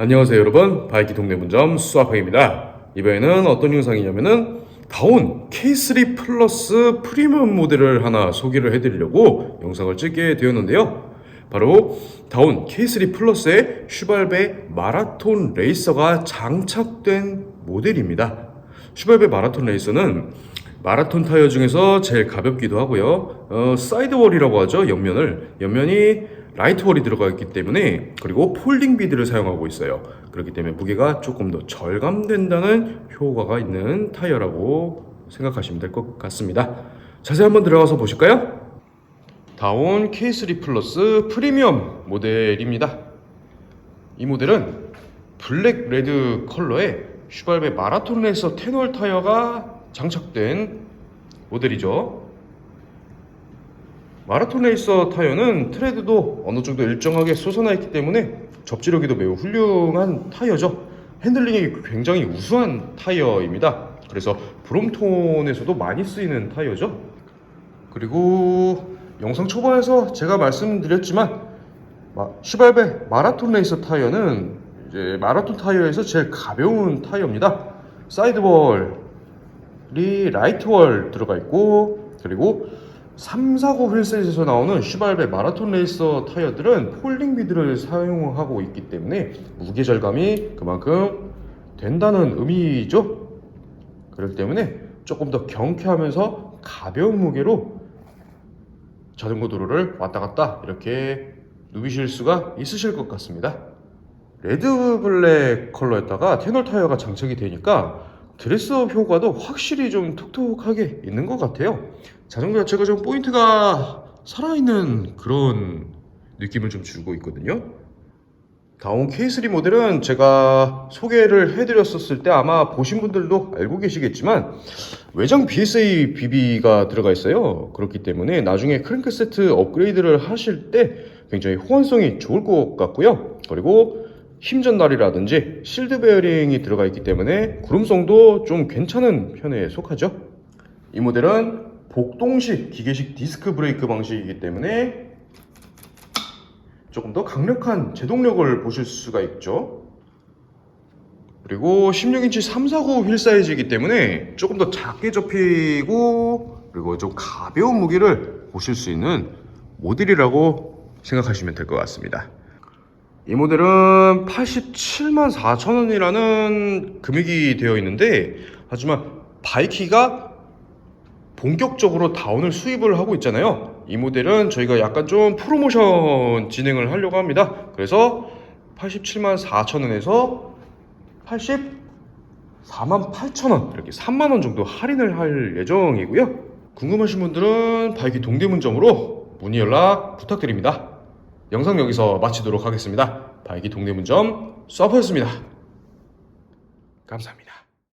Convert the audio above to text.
안녕하세요 여러분. 바이키 동네 문점 수아팡입니다. 이번에는 어떤 영상이냐면은 다운 K3 플러스 프리미엄 모델을 하나 소개를 해드리려고 영상을 찍게 되었는데요. 바로 다운 K3 플러스에 슈발베 마라톤 레이서가 장착된 모델입니다. 슈발베 마라톤 레이서는 마라톤 타이어 중에서 제일 가볍기도 하고요. 어, 사이드월이라고 하죠. 옆면을 옆면이 라이트월이 들어가 있기 때문에 그리고 폴딩 비드를 사용하고 있어요. 그렇기 때문에 무게가 조금 더 절감된다는 효과가 있는 타이어라고 생각하시면 될 것 같습니다. 자세히 한번 들어가서 보실까요? 다운 K3 플러스 프리미엄 모델입니다. 이 모델은 블랙 레드 컬러의 슈발베 마라톤 레이서 테놀 타이어가 장착된 모델이죠. 마라톤 레이서 타이어는 트레드도 어느 정도 일정하게 솟아나 있기 때문에 접지력이도 매우 훌륭한 타이어죠. 핸들링이 굉장히 우수한 타이어입니다. 그래서 브롬톤에서도 많이 쓰이는 타이어죠. 그리고 영상 초반에서 제가 말씀드렸지만 마- 슈발베 마라톤 레이서 타이어는 이제 마라톤 타이어에서 제일 가벼운 타이어입니다. 사이드월 이 라이트월 들어가 있고 그리고 3, 4고 휠셋에서 나오는 슈발베 마라톤 레이서 타이어들은 폴링 비드를 사용하고 있기 때문에 무게 절감이 그만큼 된다는 의미죠. 그렇기 때문에 조금 더 경쾌하면서 가벼운 무게로 자전거 도로를 왔다 갔다 이렇게 누비실 수가 있으실 것 같습니다. 레드 블랙 컬러에다가 테놀 타이어가 장착이 되니까 드레스업 효과도 확실히 좀 톡톡하게 있는 것 같아요. 자전거 자체가 좀 포인트가 살아있는 그런 느낌을 좀 주고 있거든요. 다운 K3 모델은 제가 소개를 해드렸었을 때 아마 보신 분들도 알고 계시겠지만 외장 BSA BB가 들어가 있어요. 그렇기 때문에 나중에 크랭크 세트 업그레이드를 하실 때 굉장히 호환성이 좋을 것 같고요. 그리고 힘 전달이라든지 실드 베어링이 들어가 있기 때문에 구름성도 좀 괜찮은 편에 속하죠. 이 모델은 복동식 기계식 디스크 브레이크 방식이기 때문에 조금 더 강력한 제동력을 보실 수가 있죠. 그리고 16인치 349 휠 사이즈이기 때문에 조금 더 작게 접히고 그리고 좀 가벼운 무게를 보실 수 있는 모델이라고 생각하시면 될 것 같습니다. 이 모델은 87만 4천 원이라는 금액이 되어 있는데 하지만 바이키가 본격적으로 다운을 수입을 하고 있잖아요. 이 모델은 저희가 약간 좀 프로모션 진행을 하려고 합니다. 그래서 87만 4천 원에서 84만 8천 원 이렇게 3만 원 정도 할인을 할 예정이고요. 궁금하신 분들은 바이키 동대문점으로 문의 연락 부탁드립니다. 영상 여기서 마치도록 하겠습니다. 바이키 동대문점 서퍼였습니다. 감사합니다.